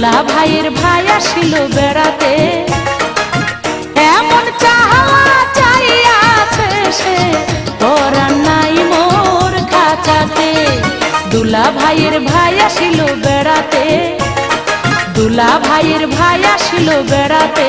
দুলা ভাইয়ের ভাই আসিল বেড়াতে। এমন চাহাওয়া চাইয়াছে সে পরান নাই মোর খাঁচাতে। দুলা ভাইয়ের ভাই আসিল বেড়াতে। দুলা ভাইয়ের ভাই আসিল বেড়াতে।